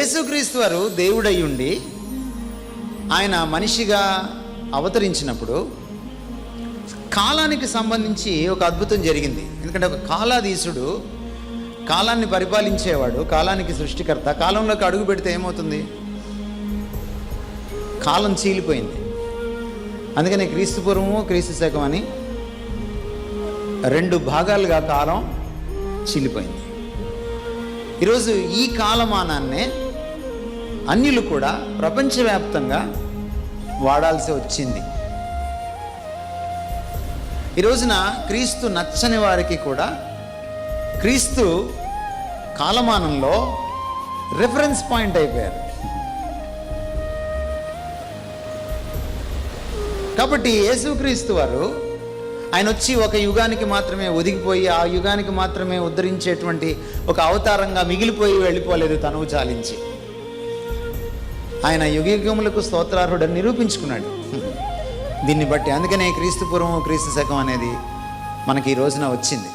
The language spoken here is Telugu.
యేసుక్రీస్తు వారు దేవుడై ఉండి ఆయన మనిషిగా అవతరించినప్పుడు కాలానికి సంబంధించి ఒక అద్భుతం జరిగింది. ఎందుకంటే ఒక కాలాధీశుడు కాలాన్ని పరిపాలించేవాడు కాలానికి సృష్టికర్త కాలంలోకి అడుగు పెడితే ఏమవుతుంది? కాలం చీలిపోయింది. అందుకని క్రీస్తు పూర్వము క్రీస్తు శకం అని రెండు భాగాలుగా కాలం చీలిపోయింది. ఈరోజు ఈ కాలమానాన్నే అన్యులు కూడా ప్రపంచవ్యాప్తంగా వాడాల్సి వచ్చింది. ఈ రోజున క్రీస్తు నచ్చని వారికి కూడా క్రీస్తు కాలమానంలో రిఫరెన్స్ పాయింట్ అయిపోయారు. కాబట్టి యేసుక్రీస్తు వారు ఆయన వచ్చి ఒక యుగానికి మాత్రమే ఒదిగిపోయి ఆ యుగానికి మాత్రమే ఉద్ధరించేటువంటి ఒక అవతారంగా మిగిలిపోయి వెళ్ళిపోలేదు తనువు చాలించి. ఆయన యుగయుగములకు స్తోత్రార్హుడని నిరూపించుకున్నాడు. దీన్ని బట్టి అందుకనే క్రీస్తు పూర్వం క్రీస్తు శకం అనేది మనకి ఈ రోజున వచ్చింది.